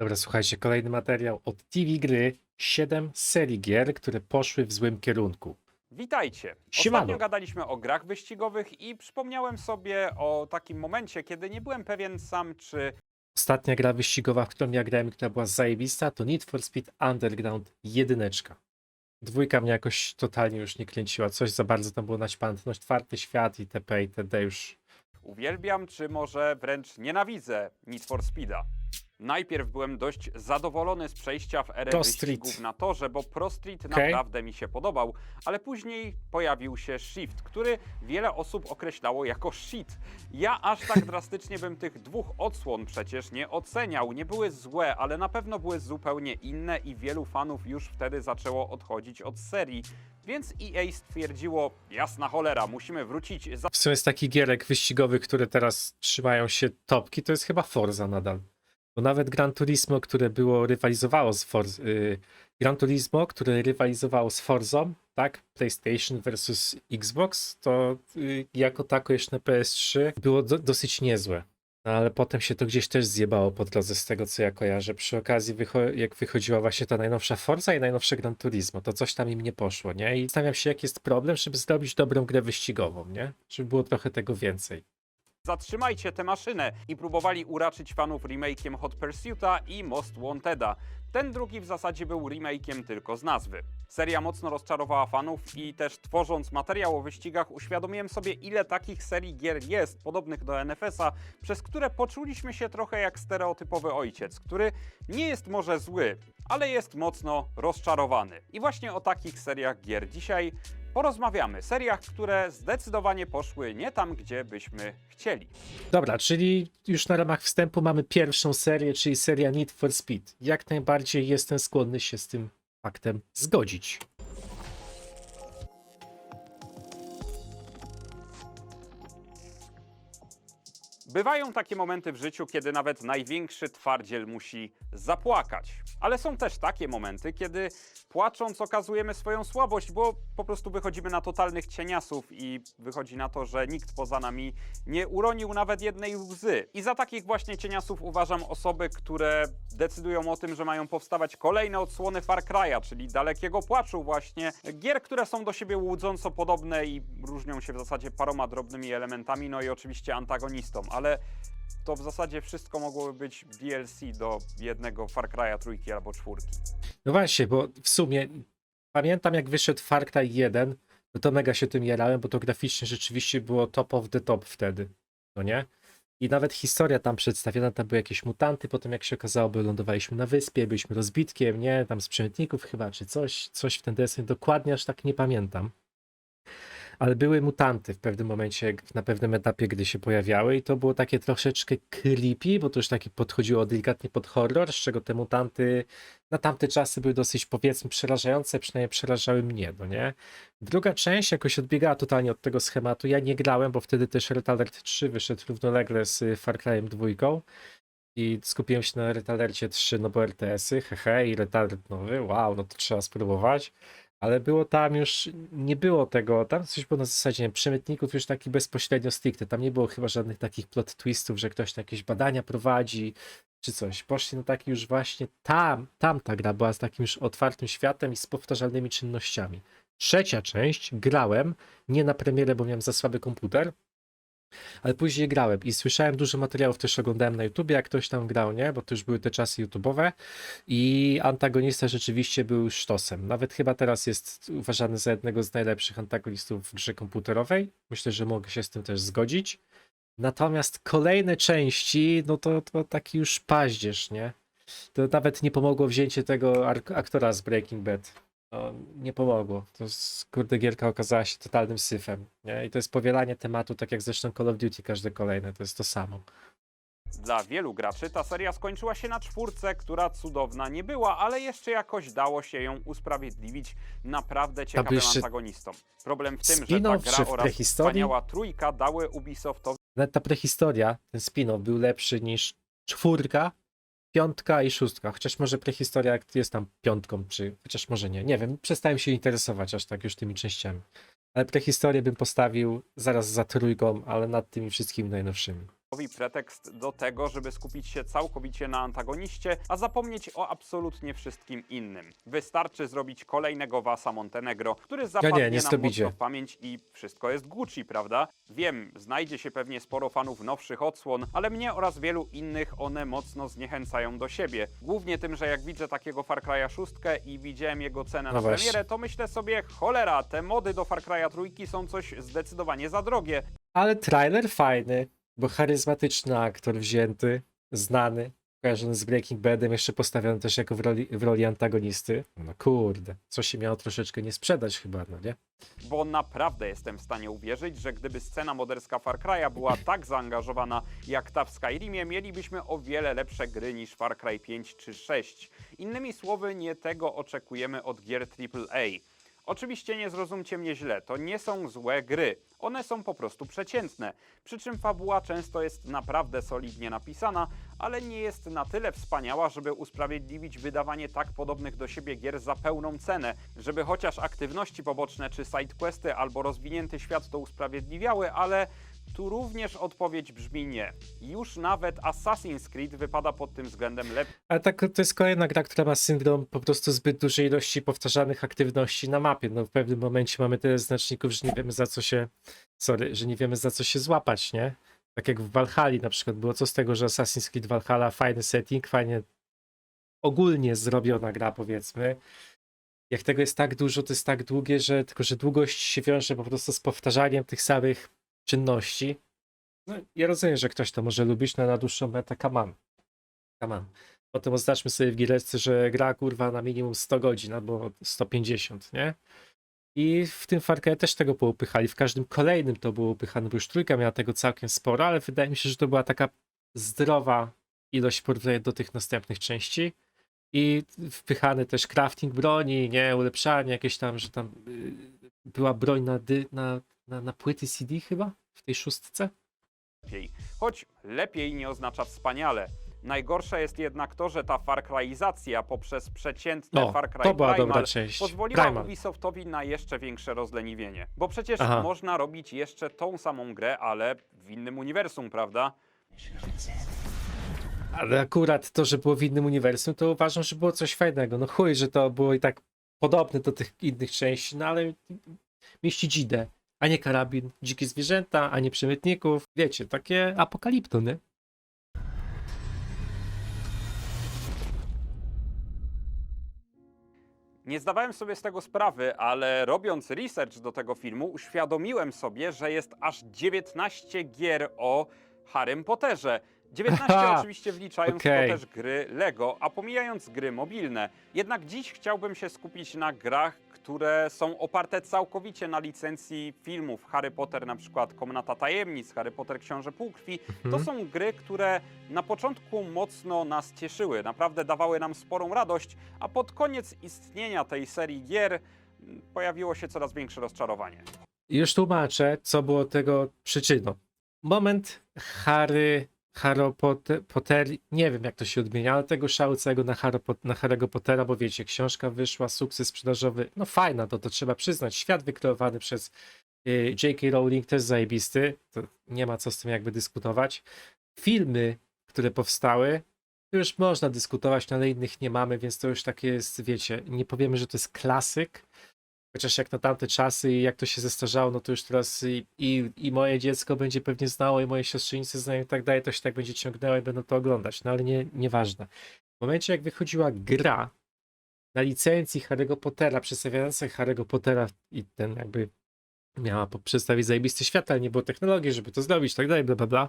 Dobra, słuchajcie, kolejny materiał od TV Gry. 7 serii gier, które poszły w złym kierunku. Witajcie. Siemano. Ostatnio gadaliśmy o grach wyścigowych i przypomniałem sobie o takim momencie, kiedy nie byłem pewien sam, czy Ostatnia gra wyścigowa, w którą ja grałem, która była zajebista, to Need for Speed Underground 1. Dwójka mnie jakoś totalnie już nie kręciła, coś za bardzo tam było naćpane, no czwarty świat i TP i TD już uwielbiam, czy może wręcz nienawidzę Need for Speeda. Najpierw byłem dość zadowolony z przejścia w erę Pro wyścigów Street. na torze, bo Pro Street Okej. naprawdę mi się podobał, ale później pojawił się Shift, który wiele osób określało jako shit. Ja aż tak drastycznie bym tych dwóch odsłon przecież nie oceniał. Nie były złe, ale na pewno były zupełnie inne i wielu fanów już wtedy zaczęło odchodzić od serii. Więc EA stwierdziło, jasna cholera, musimy wrócić za W sumie z takich gierek wyścigowych, które teraz trzymają się topki, to jest chyba Forza nadal. Bo nawet Gran Turismo, które było rywalizowało z Forza, y, Gran Turismo, które rywalizowało z Forzą, tak, PlayStation versus Xbox, to y, jako tako jeszcze na PS3 było do, dosyć niezłe. No, ale potem się to gdzieś też zjebało po drodze z tego, co ja kojarzę. Przy okazji, wycho- jak wychodziła właśnie ta najnowsza Forza i najnowsze Gran Turismo, to coś tam im nie poszło, nie? I zastanawiam się, jaki jest problem, żeby zrobić dobrą grę wyścigową, nie? Żeby było trochę tego więcej. Zatrzymajcie tę maszynę i próbowali uraczyć fanów remake'iem Hot Pursuita i Most Wanteda. Ten drugi w zasadzie był remake'iem tylko z nazwy. Seria mocno rozczarowała fanów i też tworząc materiał o wyścigach uświadomiłem sobie ile takich serii gier jest, podobnych do NFS-a, przez które poczuliśmy się trochę jak stereotypowy ojciec, który nie jest może zły, ale jest mocno rozczarowany. I właśnie o takich seriach gier dzisiaj porozmawiamy. Seriach, które zdecydowanie poszły nie tam, gdzie byśmy chcieli. Dobra, czyli już na ramach wstępu mamy pierwszą serię, czyli seria Need for Speed. Jak najbardziej jestem skłonny się z tym faktem zgodzić. Bywają takie momenty w życiu, kiedy nawet największy twardziel musi zapłakać. Ale są też takie momenty, kiedy płacząc okazujemy swoją słabość, bo po prostu wychodzimy na totalnych cieniasów i wychodzi na to, że nikt poza nami nie uronił nawet jednej łzy. I za takich właśnie cieniasów uważam osoby, które decydują o tym, że mają powstawać kolejne odsłony Far Cry'a, czyli dalekiego płaczu właśnie. Gier, które są do siebie łudząco podobne i różnią się w zasadzie paroma drobnymi elementami, no i oczywiście antagonistą, ale to w zasadzie wszystko mogłoby być DLC do jednego Far Cry'a trójki albo czwórki. No właśnie, bo w sumie pamiętam jak wyszedł Far Cry 1, no to mega się tym jarałem, bo to graficznie rzeczywiście było top of the top wtedy, no nie? I nawet historia tam przedstawiona, tam były jakieś mutanty, potem jak się okazało, by lądowaliśmy na wyspie, byliśmy rozbitkiem, nie? Tam z przemytników chyba, czy coś, coś w ten deseń, dokładnie aż tak nie pamiętam. Ale były mutanty w pewnym momencie, na pewnym etapie, gdy się pojawiały i to było takie troszeczkę creepy, bo to już takie podchodziło delikatnie pod horror, z czego te mutanty na tamte czasy były dosyć, powiedzmy, przerażające, przynajmniej przerażały mnie, no nie? Druga część jakoś odbiegała totalnie od tego schematu. Ja nie grałem, bo wtedy też Red Alert 3 wyszedł równolegle z y, Far Cry'em 2 i skupiłem się na Red Alercie 3, no bo RTS-y, hehe, i Red Alert nowy, wow, no to trzeba spróbować. Ale było tam już, nie było tego, tam coś było na zasadzie przemytników już taki bezpośrednio stricte. Tam nie było chyba żadnych takich plot twistów, że ktoś tam jakieś badania prowadzi, czy coś. Poszli na taki już właśnie tam, tam ta gra była z takim już otwartym światem i z powtarzalnymi czynnościami. Trzecia część grałem, nie na premierę, bo miałem za słaby komputer, ale później grałem i słyszałem dużo materiałów, też oglądałem na YouTubie, jak ktoś tam grał, nie? Bo to już były te czasy YouTube'owe i antagonista rzeczywiście był sztosem. Nawet chyba teraz jest uważany za jednego z najlepszych antagonistów w grze komputerowej. Myślę, że mogę się z tym też zgodzić. Natomiast kolejne części, no to, to taki już paździerz, nie? To nawet nie pomogło wzięcie tego aktora z Breaking Bad. No, nie pomogło. To jest, kurde gierka okazała się totalnym syfem, nie? I to jest powielanie tematu, tak jak zresztą Call of Duty każde kolejne, to jest to samo. Dla wielu graczy ta seria skończyła się na czwórce, która cudowna nie była, ale jeszcze jakoś dało się ją usprawiedliwić naprawdę ciekawym jeszcze antagonistom. Problem w tym, że ta gra oraz wspaniała trójka dały Ubisoftowi Nawet ta prehistoria, ten spin-off był lepszy niż czwórka, piątka i szóstka. Chociaż może prehistoria jest tam piątką, czy chociaż może nie. Nie wiem, przestałem się interesować aż tak już tymi częściami. Ale prehistorię bym postawił zaraz za trójką, ale nad tymi wszystkimi najnowszymi. Pretekst do tego, żeby skupić się całkowicie na antagoniście, a zapomnieć o absolutnie wszystkim innym. Wystarczy zrobić kolejnego Vasa Montenegro, który zapadnie nie nam zrobicie. mocno w pamięć i wszystko jest Gucci, prawda? Wiem, znajdzie się pewnie sporo fanów nowszych odsłon, ale mnie oraz wielu innych one mocno zniechęcają do siebie. Głównie tym, że jak widzę takiego Far Cry'a 6 i widziałem jego cenę No na premierę, to myślę sobie, cholera, te mody do Far Cry'a trójki są coś zdecydowanie za drogie. Ale trailer fajny, bo charyzmatyczny aktor wzięty, znany, kojarzony z Breaking Badem, jeszcze postawiony też jako w roli, w roli antagonisty. No kurde, co się miało troszeczkę nie sprzedać chyba, no nie? bo naprawdę jestem w stanie uwierzyć, że gdyby scena moderska Far Cry'a była tak zaangażowana jak ta w Skyrimie, mielibyśmy o wiele lepsze gry niż Far Cry 5 czy 6. Innymi słowy, nie tego oczekujemy od gier AAA. Oczywiście nie zrozumcie mnie źle, to nie są złe gry. One są po prostu przeciętne. Przy czym fabuła często jest naprawdę solidnie napisana, ale nie jest na tyle wspaniała, żeby usprawiedliwić wydawanie tak podobnych do siebie gier za pełną cenę, żeby chociaż aktywności poboczne czy sidequesty albo rozwinięty świat to usprawiedliwiały, ale tu również odpowiedź brzmi nie. Już nawet Assassin's Creed wypada pod tym względem lepiej. Ale tak, to jest kolejna gra, która ma syndrom po prostu zbyt dużej ilości powtarzanych aktywności na mapie. No w pewnym momencie mamy tyle znaczników, że nie wiemy za co się, sorry, że nie wiemy za co się złapać, nie? Tak jak w Valhalla na przykład było, co z tego, że Assassin's Creed Valhalla, fajny setting, fajnie ogólnie zrobiona gra powiedzmy. Jak tego jest tak dużo, to jest tak długie, że tylko, że długość się wiąże po prostu z powtarzaniem tych samych czynności. No, ja rozumiem, że ktoś to może lubić, no na dłuższą metę. Come on. Potem oznaczmy sobie w giereczce, że gra kurwa na minimum 100 godzin albo 150, nie? I w tym Far Cry też tego poupychali. W każdym kolejnym to było upychane, bo już trójka miała tego całkiem sporo, ale wydaje mi się, że to była taka zdrowa ilość w porównaniu do tych następnych części. I wpychany też crafting broni, nie? Ulepszanie jakieś tam, że tam y, była broń na, dy, na, na, na płyty CD chyba w tej szóstce. Choć lepiej nie oznacza wspaniale. Najgorsze jest jednak to, że ta Far Cry'izacja poprzez przeciętne No, Far Cry to była dobra Primal część. pozwoliła Primal. Ubisoftowi na jeszcze większe rozleniwienie. Bo przecież Aha. można robić jeszcze tą samą grę, ale w innym uniwersum, prawda? Ale akurat to, że było w innym uniwersum, to uważam, że było coś fajnego. No chuj, że to było i tak podobne do tych innych części, no ale mieści dzidę, a nie karabin, dzikie zwierzęta, a nie przemytników. Wiecie, takie apokalipto, nie? Nie zdawałem sobie z tego sprawy, ale robiąc research do tego filmu, uświadomiłem sobie, że jest aż 19 gier o Harrym Potterze. 19 Aha, oczywiście wliczając okej. to też gry Lego, a pomijając gry mobilne. Jednak dziś chciałbym się skupić na grach, które są oparte całkowicie na licencji filmów Harry Potter, na przykład Komnata Tajemnic, Harry Potter Książę Półkrwi. To Mhm. są gry, które na początku mocno nas cieszyły, naprawdę dawały nam sporą radość, a pod koniec istnienia tej serii gier mm, pojawiło się coraz większe rozczarowanie. Już tłumaczę, co było tego przyczyną. Moment Harry, Harry Potter, Potter, nie wiem jak to się odmienia, ale tego szału całego na, Harry, na Harry'ego Pottera, bo wiecie, książka wyszła, sukces sprzedażowy, no fajna, to, to trzeba przyznać. Świat wykreowany przez y, J.K. Rowling też zajebisty, to nie ma co z tym jakby dyskutować. Filmy, które powstały, już można dyskutować, no ale innych nie mamy, więc to już takie jest, wiecie, nie powiemy, że to jest klasyk, Chociaż jak na tamte czasy i jak to się zestarzało, no to już teraz i, i, i moje dziecko będzie pewnie znało, i moje siostrzenice znają i tak dalej, to się tak będzie ciągnęło i będą to oglądać, no ale nie, nieważne. W momencie jak wychodziła gra na licencji Harry'ego Pottera, przedstawiająca Harry'ego Pottera i ten jakby miała przedstawić zajebisty świat, ale nie było technologii, żeby to zrobić, tak dalej, bla, bla, bla,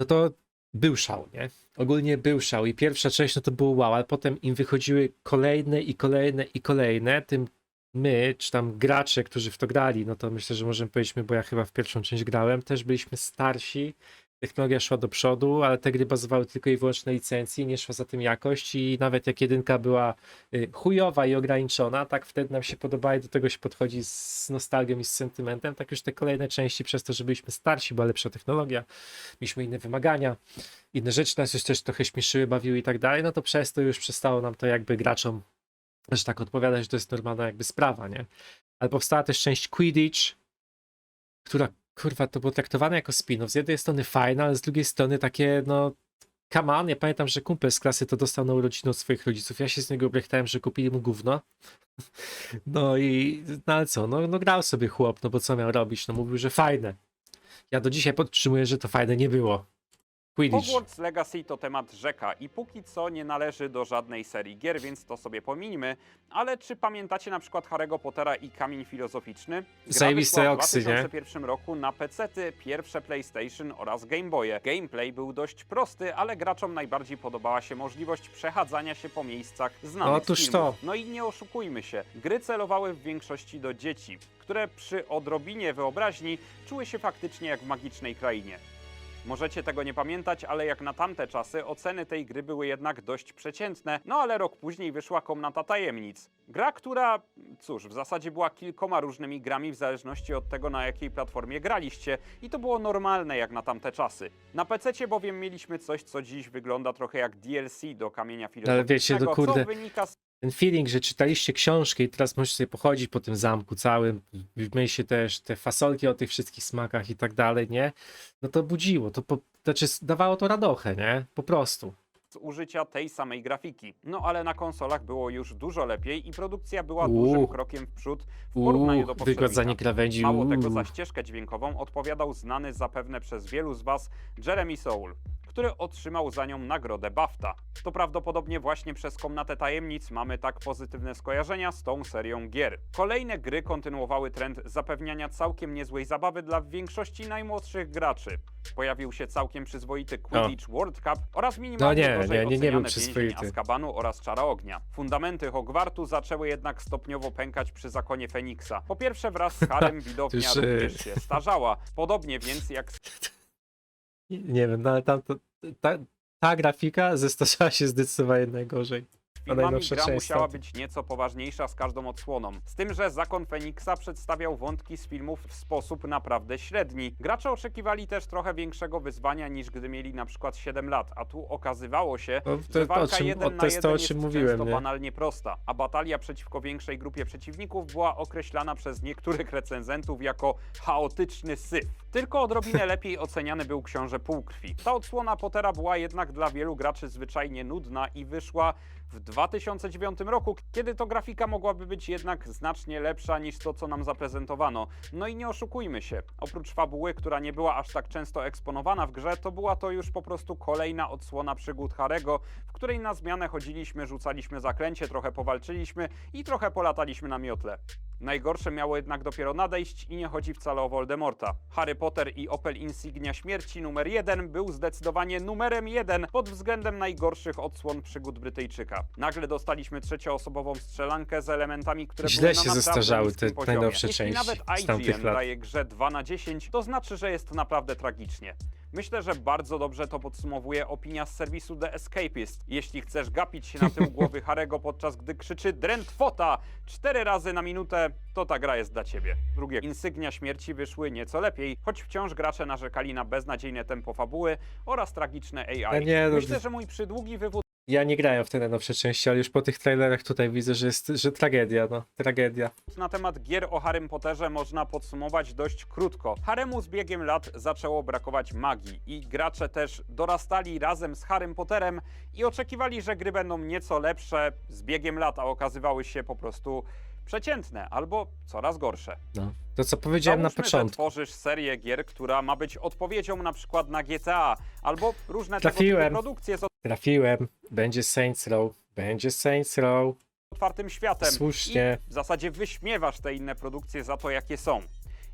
no to był szał, nie? Ogólnie był szał i pierwsza część no to było wow, ale potem im wychodziły kolejne i kolejne i kolejne, tym my, czy tam gracze, którzy w to grali, no to myślę, że możemy powiedzieć, bo ja chyba w pierwszą część grałem, też byliśmy starsi, technologia szła do przodu, ale te gry bazowały tylko i wyłącznie na licencji, nie szła za tym jakość i nawet jak jedynka była y, chujowa i ograniczona, tak wtedy nam się podobało i do tego się podchodzi z nostalgią i z sentymentem, tak już te kolejne części przez to, że byliśmy starsi, była lepsza technologia, mieliśmy inne wymagania, inne rzeczy nas już też trochę śmieszyły, bawiły i tak dalej, no to przez to już przestało nam to jakby graczom że tak odpowiadać, że to jest normalna jakby sprawa, nie? Ale powstała też część Quidditch, która kurwa, to było traktowane jako spin-off. Z jednej strony fajne, ale z drugiej strony takie, no, come on. Ja pamiętam, że kumpel z klasy to dostał na urodziny od swoich rodziców. Ja się z niego obrechtałem, że kupili mu gówno. No i, no ale co, no, no grał sobie chłop, no bo co miał robić? No mówił, że fajne. Ja do dzisiaj podtrzymuję, że to fajne nie było. Quidditch. Hogwarts Legacy to temat rzeka i póki co nie należy do żadnej serii gier, więc to sobie pominimy. Ale czy pamiętacie na przykład Harry'ego Pottera i Kamień Filozoficzny? Gra Zajebiste wyszła w oksy, nie? 2001 roku na PC-ty, pierwsze PlayStation oraz Game Boye. Gameplay był dość prosty, ale graczom najbardziej podobała się możliwość przechadzania się po miejscach znanych Otóż z to. No i nie oszukujmy się, gry celowały w większości do dzieci, które przy odrobinie wyobraźni czuły się faktycznie jak w magicznej krainie. Możecie tego nie pamiętać, ale jak na tamte czasy oceny tej gry były jednak dość przeciętne, no ale rok później wyszła Komnata Tajemnic. Gra, która, cóż, w zasadzie była kilkoma różnymi grami w zależności od tego, na jakiej platformie graliście i to było normalne jak na tamte czasy. Na PC bowiem mieliśmy coś, co dziś wygląda trochę jak DLC do Kamienia Ale wiecie, Filozoficznego, no kurde, co wynika z ten feeling, że czytaliście książkę i teraz możecie sobie pochodzić po tym zamku całym, się też te fasolki o tych wszystkich smakach i tak dalej, nie? No to budziło, to po, znaczy dawało to radochę, nie? Po prostu. z użycia tej samej grafiki. No ale na konsolach było już dużo lepiej i produkcja była dużym krokiem w przód w porównaniu do poprzednika. Mało tego, za ścieżkę dźwiękową odpowiadał znany zapewne przez wielu z Was Jeremy Soule, który otrzymał za nią nagrodę BAFTA. To prawdopodobnie właśnie przez Komnatę Tajemnic mamy tak pozytywne skojarzenia z tą serią gier. Kolejne gry kontynuowały trend zapewniania całkiem niezłej zabawy dla większości najmłodszych graczy. Pojawił się całkiem przyzwoity Quidditch World Cup oraz minimalnie No nie, gorzej nie, nie, nie był oceniane przyzwoity. Azkabanu oraz Czara Ognia. Fundamenty Hogwartu zaczęły jednak stopniowo pękać przy zakonie Feniksa. Po pierwsze wraz z Harem widownia Już, e, również się starzała. Podobnie więc jak z Nie, wiem, no ale tam to, ta, ta grafika zestarzała się zdecydowanie najgorzej. Filmami gra części. musiała być nieco poważniejsza z każdą odsłoną. Z tym, że Zakon Feniksa przedstawiał wątki z filmów w sposób naprawdę średni. Gracze oczekiwali też trochę większego wyzwania niż gdy mieli na przykład 7 lat, a tu okazywało się, No, to, że to, walka czym, jeden na to jest to, jeden o czym jest mówiłem, często nie? banalnie prosta, a batalia przeciwko większej grupie przeciwników była określana przez niektórych recenzentów jako chaotyczny syf. Tylko odrobinę lepiej oceniany był Książę Półkrwi. Ta odsłona Pottera była jednak dla wielu graczy zwyczajnie nudna i wyszła w 2009 roku, kiedy to grafika mogłaby być jednak znacznie lepsza niż to, co nam zaprezentowano. No i nie oszukujmy się, oprócz fabuły, która nie była aż tak często eksponowana w grze, to była to już po prostu kolejna odsłona przygód Harego, w której na zmianę chodziliśmy, rzucaliśmy zaklęcie, trochę powalczyliśmy i trochę polataliśmy na miotle. Najgorsze miało jednak dopiero nadejść i nie chodzi wcale o Voldemorta. Harry Potter i Opel Insignia Śmierci numer 1 był zdecydowanie numerem 1 pod względem najgorszych odsłon przygód Brytyjczyka. Nagle dostaliśmy trzecioosobową strzelankę z elementami, które Źle były się naprawdę zestarzały niskim te poziomie. najnowsze Jeśli części nawet z tamtych IGN lat. daje grze 2 na 10, to znaczy, że jest naprawdę tragicznie. Myślę, że bardzo dobrze to podsumowuje opinia z serwisu The Escapist. Jeśli chcesz gapić się na tył głowy Harego podczas gdy krzyczy Drentfota cztery razy na minutę, to ta gra jest dla ciebie. Drugie, insygnia śmierci wyszły nieco lepiej, choć wciąż gracze narzekali na beznadziejne tempo fabuły oraz tragiczne AI. A nie, no, Myślę, że mój przydługi wywód Ja nie grałem w te najnowsze części, ale już po tych trailerach tutaj widzę, że jest, że tragedia, no, tragedia. na temat gier o Harrym Potterze można podsumować dość krótko. Haremu z biegiem lat zaczęło brakować magii i gracze też dorastali razem z Harrym Potterem i oczekiwali, że gry będą nieco lepsze z biegiem lat, a okazywały się po prostu przeciętne albo coraz gorsze. No. To co powiedziałem na Załóżmy, że początku. tworzysz serię gier, która ma być odpowiedzią na przykład na GTA albo różne tego Trafiłem. typu produkcje z Trafiłem, będzie Saints Row, będzie Saints Row, otwartym światem. Słusznie. I w zasadzie wyśmiewasz te inne produkcje za to, jakie są.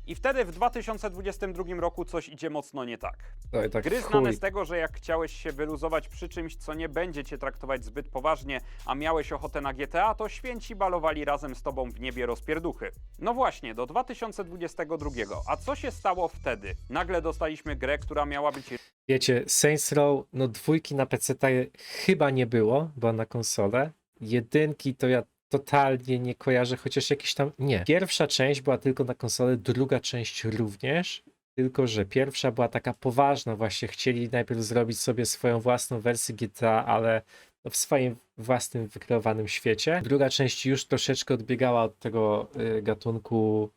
I wtedy w 2022 roku coś idzie mocno nie tak. Oj, tak Gry znane chuj. z tego, że jak chciałeś się wyluzować przy czymś, co nie będzie cię traktować zbyt poważnie, a miałeś ochotę na GTA, to święci balowali razem z tobą w niebie rozpierduchy. No właśnie, do 2022. A co się stało wtedy? Nagle dostaliśmy grę, która miała być Wiecie, Saints Row, no dwójki na PC chyba nie było, bo na konsolę. Jedynki to ja totalnie nie kojarzę, chociaż jakieś tam. Nie. Pierwsza część była tylko na konsolę, druga część również. Tylko, że pierwsza była taka poważna, właśnie chcieli najpierw zrobić sobie swoją własną wersję GTA, ale w swoim własnym wykreowanym świecie. Druga część już troszeczkę odbiegała od tego y, gatunku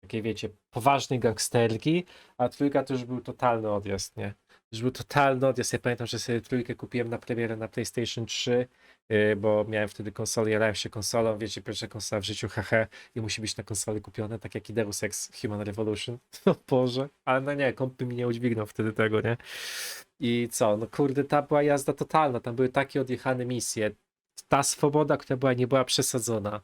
takiej wiecie, poważnej gangsterki, a trójka to już był totalny odjazd, nie? Już był totalny odjazd. Ja pamiętam, że sobie trójkę kupiłem na premierę na PlayStation 3, yy, bo miałem wtedy konsolę, jarałem się konsolą, wiecie, pierwsza konsola w życiu, hehe, i musi być na konsoli kupione, tak jak i Deus Ex Human Revolution. O Boże, ale no nie, kompy mi nie udźwignął wtedy tego, nie? I co, no kurde, ta była jazda totalna, tam były takie odjechane misje, ta swoboda, która była, nie była przesadzona.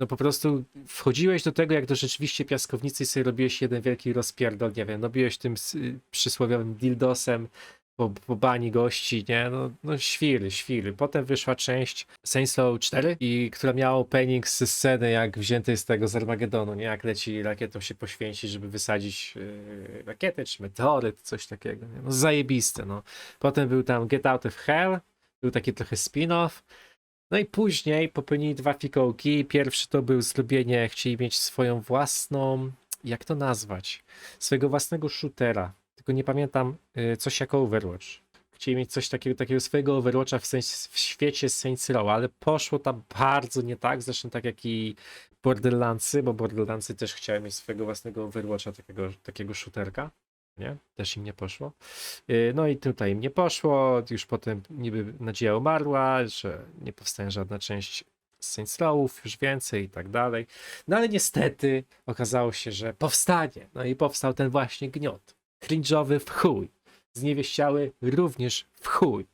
No po prostu wchodziłeś do tego jak do rzeczywiście piaskownicy i sobie robiłeś jeden wielki rozpierdol, nie wiem, no biłeś tym s- przysłowiowym dildosem po, po bani gości, nie, no, no świry, świry. Potem wyszła część Saints Row 4 i która miała opening ze sceny jak wzięty z tego z Armagedonu, nie, jak leci rakietą się poświęcić, żeby wysadzić yy, rakietę czy meteoryt, coś takiego, nie? no zajebiste, no. Potem był tam Get Out of Hell, był taki trochę spin-off, no i później popełnili dwa fikołki. Pierwszy to był zrobienie, chcieli mieć swoją własną, jak to nazwać? Swojego własnego shootera. Tylko nie pamiętam, y, coś jako Overwatch. Chcieli mieć coś takiego, takiego swojego Overwatcha w, sens, w świecie Saints Row, ale poszło tam bardzo nie tak, zresztą tak jak i Borderlandsy, bo Borderlandsy też chciały mieć swojego własnego Overwatcha, takiego, takiego shooterka. Nie? Też im nie poszło. Yy, No i tutaj im nie poszło, już potem niby nadzieja umarła, że nie powstanie żadna część Saints Rowów, już więcej i tak dalej. No ale niestety okazało się, że powstanie. No i powstał ten właśnie gniot. Cringe'owy w chuj. Zniewieściały również w chuj.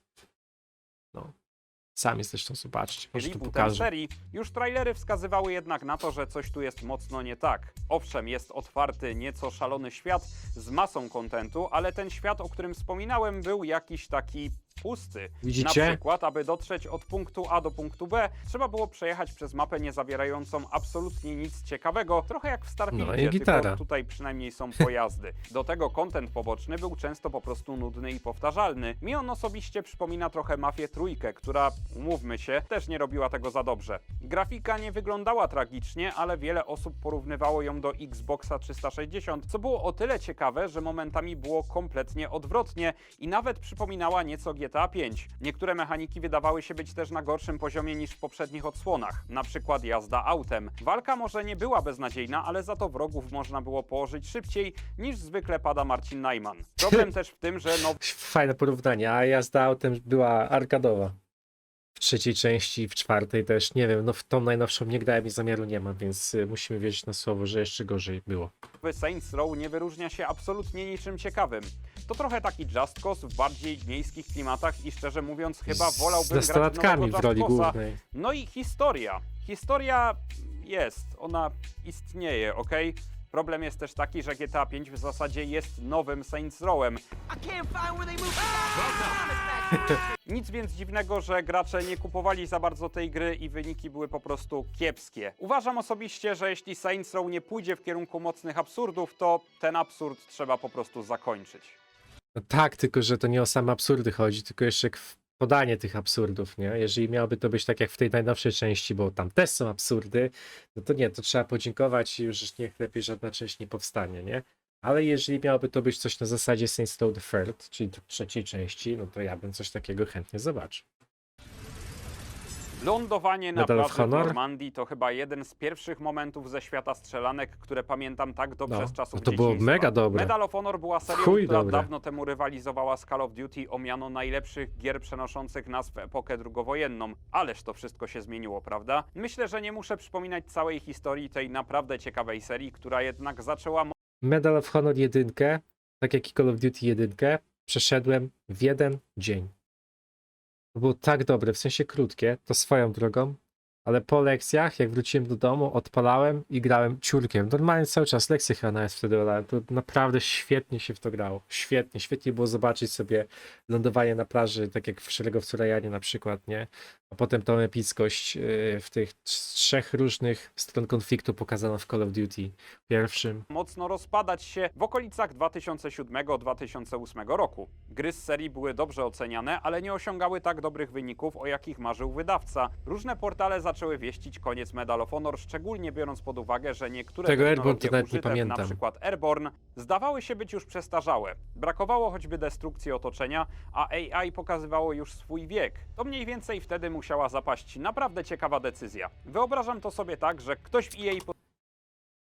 Sami zresztą zobaczcie, może tu rebootem pokażę. serii, już trailery wskazywały jednak na to, że coś tu jest mocno nie tak. Owszem, jest otwarty, nieco szalony świat z masą kontentu, ale ten świat, o którym wspominałem, był jakiś taki pusty. Widzicie? Na przykład, aby dotrzeć od punktu A do punktu B, trzeba było przejechać przez mapę niezawierającą absolutnie nic ciekawego, trochę jak w Starfieldzie, No i gitara. tylko tutaj przynajmniej są pojazdy. Do tego kontent poboczny był często po prostu nudny i powtarzalny. Mi on osobiście przypomina trochę Mafię Trójkę, która, umówmy się, też nie robiła tego za dobrze. Grafika nie wyglądała tragicznie, ale wiele osób porównywało ją do Xboxa 360, co było o tyle ciekawe, że momentami było kompletnie odwrotnie i nawet przypominała nieco GTA 5. Niektóre mechaniki wydawały się być też na gorszym poziomie niż w poprzednich odsłonach, na przykład jazda autem. Walka może nie była beznadziejna, ale za to wrogów można było położyć szybciej niż zwykle pada Marcin Najman. Problem też w tym, że nowy Fajne porównanie, a jazda autem była arkadowa. W trzeciej części, w czwartej też, nie wiem, no w tą najnowszą nie grałem i zamiaru nie ma, więc y, musimy wierzyć na słowo, że jeszcze gorzej było. Saints Row nie wyróżnia się absolutnie niczym ciekawym. To trochę taki Just Cause w bardziej miejskich klimatach i szczerze mówiąc chyba Z wolałbym grać w nastolatkami nowego w roli głównej. No i historia. Historia jest, ona istnieje, ok? Problem jest też taki, że GTA 5 w zasadzie jest nowym Saints Rowem. I can't find where they moved. Nic więc dziwnego, że gracze nie kupowali za bardzo tej gry i wyniki były po prostu kiepskie. Uważam osobiście, że jeśli Saints Row nie pójdzie w kierunku mocnych absurdów, to ten absurd trzeba po prostu zakończyć. No tak, tylko że to nie o same absurdy chodzi, tylko jeszcze w podanie tych absurdów, nie? Jeżeli miałoby to być tak jak w tej najnowszej części, bo tam też są absurdy, no to nie, to trzeba podziękować i już niech lepiej żadna część nie powstanie, nie? Ale jeżeli miałoby to być coś na zasadzie Saints Row the Third, czyli trzeciej części, no to ja bym coś takiego chętnie zobaczył. Lądowanie na Medal of plaży Honor? Normandii to chyba jeden z pierwszych momentów ze świata strzelanek, które pamiętam tak dobrze No, z czasów no to było dzieciństwa. mega dobre. Medal of Honor była serią, Chuj która dobre. dawno temu rywalizowała z Call of Duty o miano najlepszych gier przenoszących nas w epokę drugowojenną. Ależ to wszystko się zmieniło, prawda? Myślę, że nie muszę przypominać całej historii tej naprawdę ciekawej serii, która jednak zaczęła Medal of Honor 1, tak jak i Call of Duty 1, przeszedłem w jeden dzień. To było tak dobre, w sensie krótkie, to swoją drogą, ale po lekcjach, jak wróciłem do domu, odpalałem i grałem ciurkiem. Normalnie cały czas lekcje chyba nawet wtedy olałem. To naprawdę świetnie się w to grało. Świetnie, świetnie było zobaczyć sobie lądowanie na plaży, tak jak w Szeregowcu Rajanie na przykład, nie? A potem tą epickość yy, w tych trz- trzech różnych stron konfliktu pokazano w Call of Duty pierwszym. mocno rozpadać się w okolicach 2007-2008 roku. Gry z serii były dobrze oceniane, ale nie osiągały tak dobrych wyników, o jakich marzył wydawca. Różne portale zaczęły wieścić koniec Medal of Honor, szczególnie biorąc pod uwagę, że niektóre Tego Airborne to technologie nawet nie użyte w pamiętam. na przykład Airborne zdawały się być już przestarzałe. Brakowało choćby destrukcji otoczenia, a AI pokazywało już swój wiek. To mniej więcej wtedy musiała zapaść naprawdę ciekawa decyzja. Wyobrażam to sobie tak, że ktoś w EA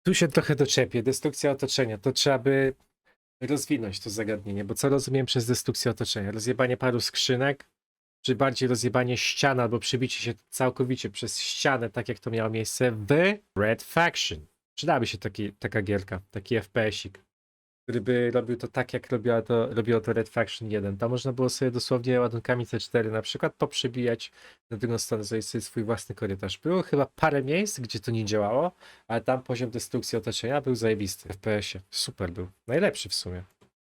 Tu się trochę doczepię. Destrukcja otoczenia. To trzeba by rozwinąć to zagadnienie, bo co rozumiem przez destrukcję otoczenia? Rozjebanie paru skrzynek, czy bardziej rozjebanie ścian albo przebicie się całkowicie przez ścianę, tak jak to miało miejsce w Red Faction. Przydałaby się taki, taka gierka, taki FPS-ik, który by robił to tak, jak robiło to, robiło to Red Faction 1. Tam można było sobie dosłownie ładunkami C4 na przykład poprzebijać na drugą stronę, zrobić sobie swój własny korytarz. Było chyba parę miejsc, gdzie to nie działało, ale tam poziom destrukcji otoczenia był zajebisty w FPS-ie. Super był. Najlepszy w sumie.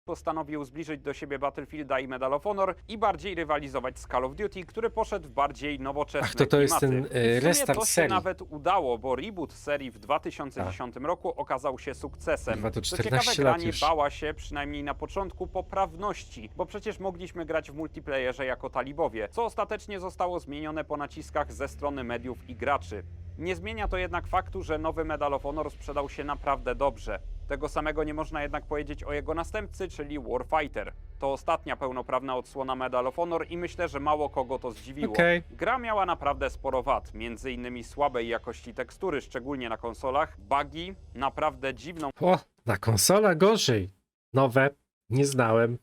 Postanowił zbliżyć do siebie Battlefielda i Medal of Honor i bardziej rywalizować z Call of Duty, który poszedł w bardziej nowoczesne Ach, to to jest klimaty. ten, e, w sumie restart to się serii. nawet udało, bo reboot serii w 2010 roku okazał się sukcesem. Kurwa, to Co 14 ciekawe, gra lat nie już. bała się, przynajmniej na początku, poprawności, bo przecież mogliśmy grać w multiplayerze jako talibowie, co ostatecznie zostało zmienione po naciskach ze strony mediów i graczy. Nie zmienia to jednak faktu, że nowy Medal of Honor sprzedał się naprawdę dobrze. Tego samego nie można jednak powiedzieć o jego następcy, czyli Warfighter. To ostatnia pełnoprawna odsłona Medal of Honor i myślę, że mało kogo to zdziwiło. Okej. Gra miała naprawdę sporo wad, między innymi słabej jakości tekstury, szczególnie na konsolach, bugi, naprawdę dziwną O, na konsola gorzej. Nowe, nie znałem.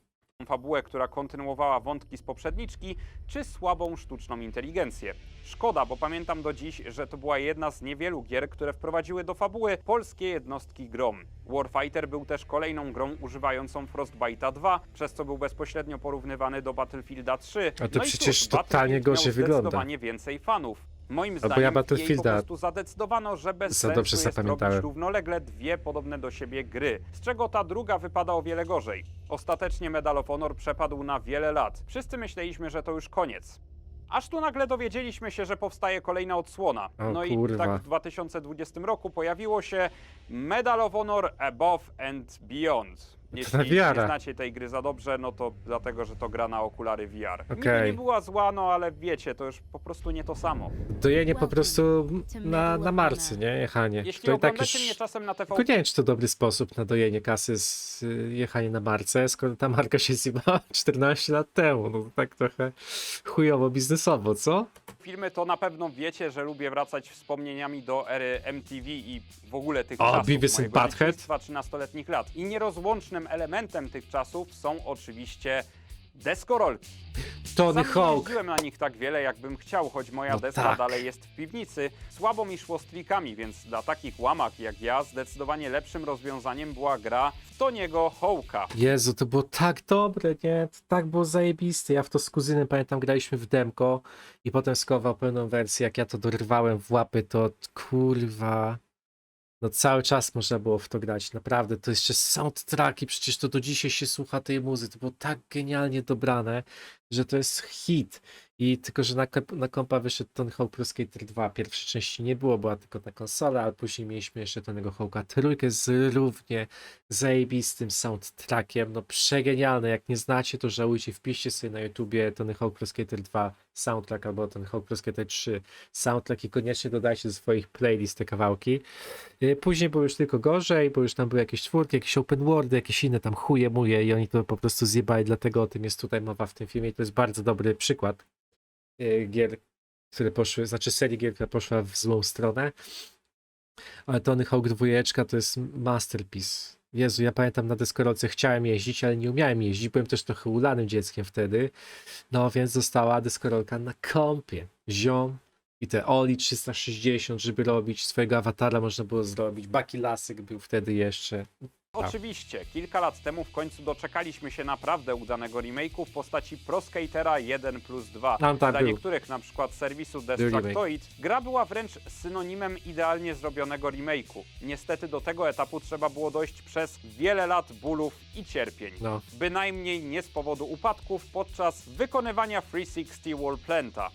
Fabułę, która kontynuowała wątki z poprzedniczki, czy słabą sztuczną inteligencję. Szkoda, bo pamiętam do dziś, że to była jedna z niewielu gier, które wprowadziły do fabuły polskie jednostki grom. Warfighter był też kolejną grą używającą Frostbite'a 2, przez co był bezpośrednio porównywany do Battlefielda 3. A to no przecież cóż, totalnie gorzej wygląda. zdecydowanie więcej fanów. Moim ja zdaniem jej po Battlefielda prostu zadecydowano, że bez za sensu dobrze jest zapamiętałem. robić równolegle dwie podobne do siebie gry, z czego ta druga wypada o wiele gorzej. Ostatecznie Medal of Honor przepadł na wiele lat. Wszyscy myśleliśmy, że to już koniec. Aż tu nagle dowiedzieliśmy się, że powstaje kolejna odsłona. O no i kurwa. tak w 2020 roku pojawiło się Medal of Honor Above and Beyond. Na Jeśli nie VR-a. znacie tej gry za dobrze, no to dlatego, że to gra na okulary VR. Niby Okej. nie była zła, no ale wiecie, to już po prostu nie to samo. Dojenie po Welcome prostu to na, na marcy, nie? Jechanie. Jeśli to i tak oglądacie już... mnie czasem na TV, Tylko nie wiem, czy to dobry sposób na dojenie kasy z y, jechanie na marce, skoro ta marka się zjebała 14 lat temu. No to tak trochę chujowo biznesowo, co? filmy, to na pewno wiecie, że lubię wracać wspomnieniami do ery MTV i w ogóle tych O, czasów Beavis and mojego Butthead? dzieciństwa 13-letnich lat. I elementem tych czasów są oczywiście deskorolki. Tony Sam nie Hawk. jeździłem na nich tak wiele, jakbym chciał, choć moja No deska tak. dalej jest w piwnicy. Słabo mi szło z trikami, więc dla takich łamak jak ja zdecydowanie lepszym rozwiązaniem była gra w Toniego Hawka. Jezu, to było tak dobre, nie? To tak było zajebiste. Ja w to z kuzynem pamiętam, graliśmy w demko i potem skował pełną wersję. Jak ja to dorwałem w łapy, to kurwa. No cały czas można było w to grać, naprawdę. To jeszcze soundtracki, przecież to do dzisiaj się słucha tej muzy. To było tak genialnie dobrane, że to jest hit. I tylko, że na, na kompa wyszedł Tony Hawk Pro Skater 2. Pierwszej części nie było, była tylko na konsolę, ale później mieliśmy jeszcze Tonego Hawka trójkę z równie zajebistym soundtrackiem. No przegenialne. Jak nie znacie, to żałujcie. Wpiszcie sobie na YouTubie Tony Hawk Pro Skater 2 soundtrack albo Hawk Pro Skater 3 soundtrack i koniecznie dodajcie do swoich playlist te kawałki. Y, Później było już tylko gorzej, bo już tam były jakieś czwórki, jakieś open worldy, jakieś inne tam chuje muje i oni to po prostu zjebali, dlatego o tym jest tutaj mowa w tym filmie i to jest bardzo dobry przykład y, gier, które poszły, znaczy serii gier, która poszła w złą stronę. Ale Tony Hawk 2 to jest masterpiece. Jezu, ja pamiętam na deskorolce chciałem jeździć, ale nie umiałem jeździć. Byłem też trochę ulanym dzieckiem wtedy. No więc została deskorolka na kompie. Ziom i te Oli 360, żeby robić swojego awatara można było zrobić. Baki Lasyk był wtedy jeszcze. Tak. Oczywiście, kilka lat temu w końcu doczekaliśmy się naprawdę udanego remake'u w postaci Pro Skatera 1 plus 2. Tam tak Dla był. niektórych, na przykład serwisu. Destructoid, gra była wręcz synonimem idealnie zrobionego remake'u. Niestety do tego etapu trzeba było dojść przez wiele lat bólów i cierpień. No. Bynajmniej nie z powodu upadków podczas wykonywania 360 Wall Planta.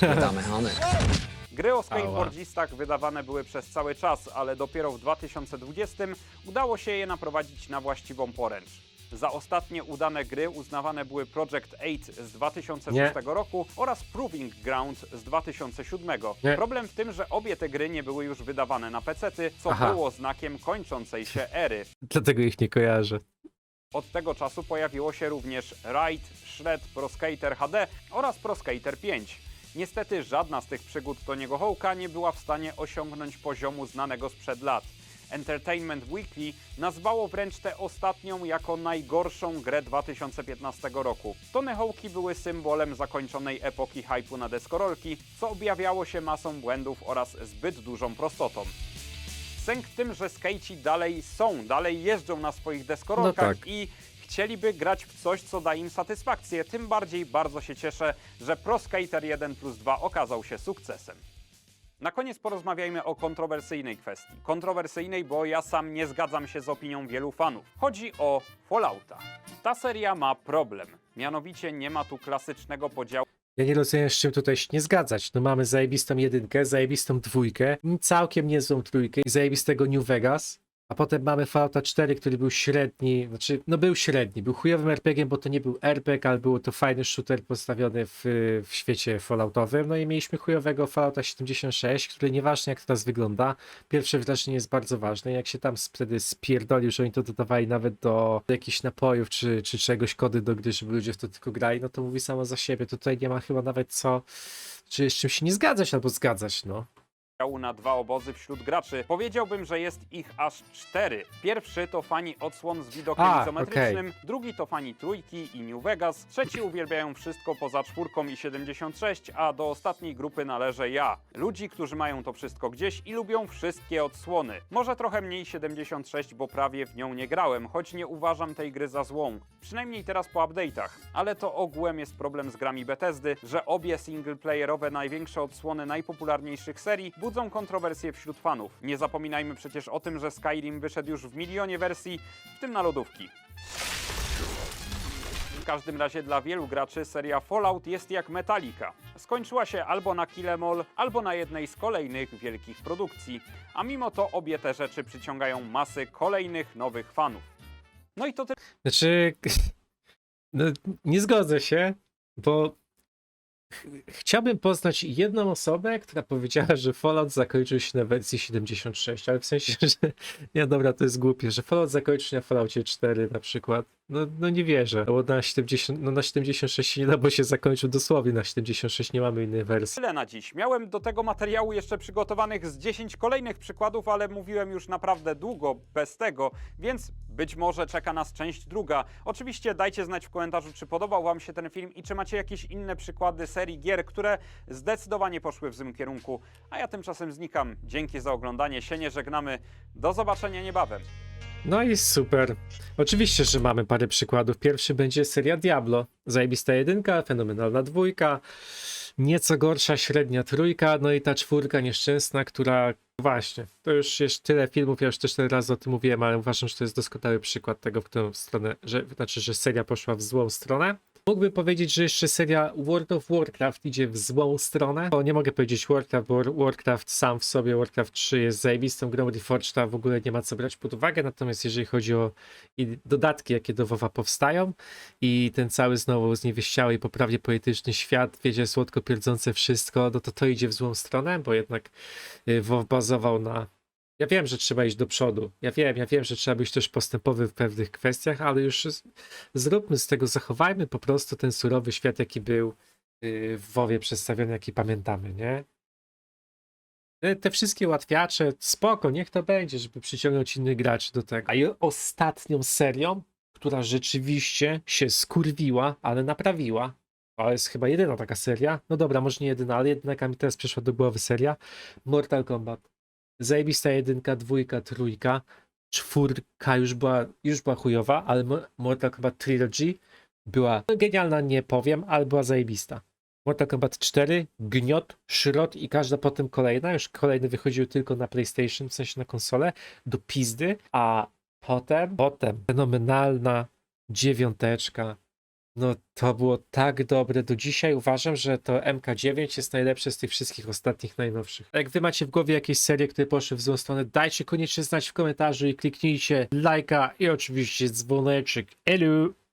without my helmet. Gry o skateboardzistach wydawane były przez cały czas, ale dopiero w 2020 udało się je naprowadzić na właściwą poręcz. Za ostatnie udane gry uznawane były Project 8 z 2006 Nie. roku oraz Proving Ground z 2007. Nie. Problem w tym, że obie te gry nie były już wydawane na pecety, co Aha. było znakiem kończącej się ery. Dlatego ich nie kojarzę. Od tego czasu pojawiło się również Ride, Shred, Pro Skater HD oraz Pro Skater 5. Niestety żadna z tych przygód Tony'ego Hawka nie była w stanie osiągnąć poziomu znanego sprzed lat. Entertainment Weekly nazwało wręcz tę ostatnią jako najgorszą grę 2015 roku. Tony Hawki były symbolem zakończonej epoki hypu na deskorolki, co objawiało się masą błędów oraz zbyt dużą prostotą. Sęk w tym, że skejci dalej są, dalej jeżdżą na swoich deskorolkach No tak. i chcieliby grać w coś, co da im satysfakcję. Tym bardziej bardzo się cieszę, że Pro Skater 1 plus 2 okazał się sukcesem. Na koniec porozmawiajmy o kontrowersyjnej kwestii. Kontrowersyjnej, bo ja sam nie zgadzam się z opinią wielu fanów. Chodzi o Fallouta. Ta seria ma problem. Mianowicie nie ma tu klasycznego podziału Ja nie rozumiem, z czym tutaj się nie zgadzać. No mamy zajebistą jedynkę, zajebistą dwójkę, całkiem niezłą trójkę i zajebistego New Vegas. A potem mamy Fallouta 4, który był średni, znaczy, no był średni, był chujowym RPG, bo to nie był RPG, ale było to fajny shooter postawiony w, w świecie Falloutowym. No i mieliśmy chujowego Fallouta 76, który nieważne jak teraz wygląda, pierwsze wrażenie jest bardzo ważne. Jak się tam wtedy spierdolił, że oni to dodawali nawet do jakichś napojów czy, czy czegoś kody do gry, żeby ludzie w to tylko grali, no to mówi samo za siebie. Tutaj nie ma chyba nawet co, czy z czym się nie zgadzać albo zgadzać, no. Na dwa obozy wśród graczy. Powiedziałbym, że jest ich aż cztery. Pierwszy to fani odsłon z widokiem A, izometrycznym, drugi to fani trójki i New Vegas, trzeci uwielbiają wszystko poza czwórką i 76, a do ostatniej grupy należę ja. Ludzi, którzy mają to wszystko gdzieś i lubią wszystkie odsłony. Może trochę mniej 76, bo prawie w nią nie grałem, choć nie uważam tej gry za złą. Przynajmniej teraz po update'ach. Ale to ogółem jest problem z grami Bethesdy, że obie singleplayerowe największe odsłony najpopularniejszych serii budzą kontrowersje wśród fanów. Nie zapominajmy przecież o tym, że Skyrim wyszedł już w milionie wersji, w tym na lodówki. W każdym razie dla wielu graczy seria Fallout jest jak Metallica. Skończyła się albo na Kill Em All, albo na jednej z kolejnych wielkich produkcji, a mimo to obie te rzeczy przyciągają masy kolejnych nowych fanów. No i to tyle Znaczy, no, nie zgodzę się, bo chciałbym poznać jedną osobę, która powiedziała, że Fallout zakończył się na wersji 76, ale w sensie, że nie, dobra, to jest głupie, że Fallout zakończył się na Falloutie 4 na przykład. No, no nie wierzę, bo na 70, no na 76 się nie da, bo się zakończył dosłownie na 76, nie mamy innej wersji. Tyle na dziś. Miałem do tego materiału jeszcze przygotowanych z 10 kolejnych przykładów, ale mówiłem już naprawdę długo bez tego, więc być może czeka nas część druga. Oczywiście dajcie znać w komentarzu, czy podobał Wam się ten film i czy macie jakieś inne przykłady serii gier, które zdecydowanie poszły w złym kierunku. A ja tymczasem znikam. Dzięki za oglądanie. Się nie żegnamy. Do zobaczenia niebawem. No i super. Oczywiście, że mamy parę przykładów. Pierwszy będzie seria Diablo. Zajebista jedynka, fenomenalna dwójka, nieco gorsza średnia trójka, no i ta czwórka nieszczęsna, która właśnie, to już jest tyle filmów, ja już też tyle razy o tym mówiłem, ale uważam, że to jest doskonały przykład tego, w którą stronę, że, znaczy, że seria poszła w złą stronę. Mógłbym powiedzieć, że jeszcze seria World of Warcraft idzie w złą stronę, bo nie mogę powiedzieć Warcraft, bo Warcraft sam w sobie, Warcraft 3 jest zajebistą grą, Reforged w ogóle nie ma co brać pod uwagę, natomiast jeżeli chodzi o dodatki, jakie do WoWa powstają i ten cały znowu zniewieściały i poprawnie poetyczny świat, wiecie, słodko pierdzące wszystko, no to to idzie w złą stronę, bo jednak y, WoW bazował na ja wiem, że trzeba iść do przodu. Ja wiem, ja wiem, że trzeba być też postępowy w pewnych kwestiach, ale już zróbmy z tego, zachowajmy po prostu ten surowy świat, jaki był y, w WoWie przedstawiony, jaki pamiętamy, nie? Te, wszystkie łatwiacze, spoko, niech to będzie, żeby przyciągnąć innych graczy do tego. A i ostatnią serią, która rzeczywiście się skurwiła, ale naprawiła, to jest chyba jedyna taka seria, no dobra, może nie jedyna, ale jedyna, jaka mi teraz przyszła do głowy seria, Mortal Kombat. Zajebista jedynka, dwójka, trójka, czwórka już była, już była chujowa, ale Mo- Mortal Kombat Trilogy była genialna, nie powiem, ale była zajebista. Mortal Kombat 4, Gniot, Szrot i każda potem kolejna, już kolejne wychodziły tylko na PlayStation, w sensie na konsolę, do pizdy, a potem, potem fenomenalna dziewiąteczka. No to było tak dobre. Do dzisiaj uważam, że to MK9 jest najlepsze z tych wszystkich ostatnich, najnowszych. Jak wy macie w głowie jakieś serie, które poszły w złą stronę, dajcie koniecznie znać w komentarzu i kliknijcie lajka i oczywiście dzwoneczek. Elu!